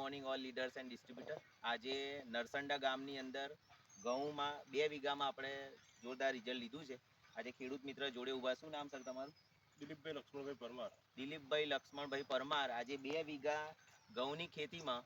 Morning all leaders and distributor આજે નરસંડા ગામની અંદર ઘઉંમાં બે વીઘામાં આપણે જોરદાર રિઝલ્ટ લીધું છે. આજે ખેડૂત મિત્ર જોડે ઊભા શું નામ સર તમારું? દિલીપભાઈ લક્ષ્મણભાઈ પરમાર. દિલીપભાઈ લક્ષ્મણભાઈ પરમાર. આજે બે વીઘા ઘઉંની ખેતીમાં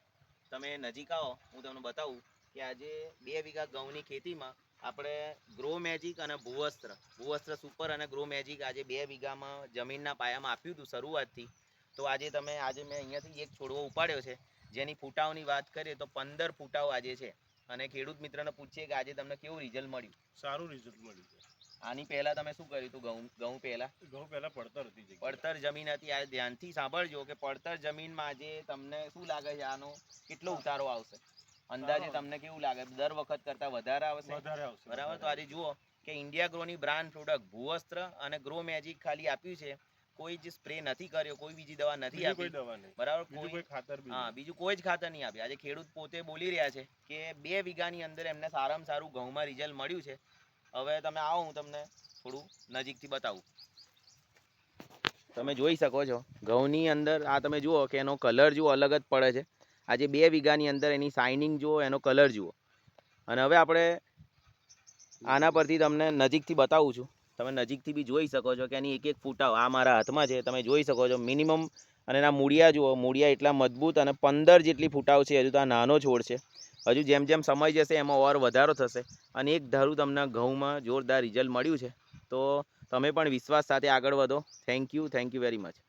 તમે નજીક આવો હું તમને બતાવું કે આજે બે વીઘા ઘઉંની ખેતીમાં આપણે ગ્રો મેજિક અને ભૂવસ્ત્ર. ભૂવસ્ત્ર સુપર અને ગ્રો મેજિક આજે બે વીઘામાં જમીનના પાયામાં આપ્યું હતું શરૂઆતથી. તો આજે તમે આજે મેં અહીંયાથી એક છોડવો ઉપાડ્યો છે. જેની ફૂટાઓની વાત કરીએ તો પંદર ફૂટાઓ આજે છે. અને ખેડૂત મિત્રને પૂછીએ કે આજે તમને કેવું રિઝલ્ટ મળ્યું? સારું રિઝલ્ટ મળ્યું આની પહેલા તમે શું કર્યું હતું? ઘઉં ઘઉં પહેલા? ઘઉં પહેલા પડતર હતી પડતર જમીન હતી. આ ધ્યાનથી સાંભળજો કે પડતર જમીનમાં આજે તમને શું લાગે છે? આનો કેટલો ઉતારો આવશે? અંદાજે તમને કેવું લાગે? દર વખત કરતા વધારે આવશે? વધારે આવશે. બરાબર? તો આજે જુઓ કે ઇન્ડિયા ગ્રોની બ્રાન્ડ પ્રોડક્ટ ભૂવસ્ત્ર અને ગ્રો મેજિક ખાલી આપ્યું છે. કોઈ જ સ્પ્રે નથી કર્યો કોઈ બીજી દવા નથી આપી. બરાબર કોઈ હા બીજું કોઈ જ ખાતર નહીં આપ્યું આજે ખેડૂત પોતે બોલી રહ્યા છે કે બે વીઘાની અંદર એમને સારામાં સારું ઘઉંમાં રિઝલ્ટ મળ્યું છે. હવે તમે આવો હું તમને થોડું નજીકથી બતાવું. તમે જોઈ શકો છો ઘઉંની અંદર આ તમે જુઓ કે એનો કલર જુઓ અલગ જ પડે છે. આજે બે વીઘાની અંદર એની શાઇનિંગ જુઓ એનો કલર જુઓ. અને હવે આપણે આના પરથી તમને નજીકથી બતાવું છું. તમે નજીકથી બી જોઈ શકો છો કે એની એક એક ફૂટાઓ આ મારા હાથમાં છે. તમે જોઈ શકો છો મિનિમમ અને એના મૂળિયા જુઓ, મૂળિયા એટલા મજબૂત અને પંદર જેટલી ફૂટાવ છે. હજુ તો આ નાનો છોડ છે. હજુ જેમ જેમ સમય જશે એમાં ઓર વધારો થશે. અને એક ધારું તમને ઘઉંમાં જોરદાર રિઝલ્ટ મળ્યું છે. તો તમે પણ વિશ્વાસ સાથે આગળ વધો. Thank you thank you very much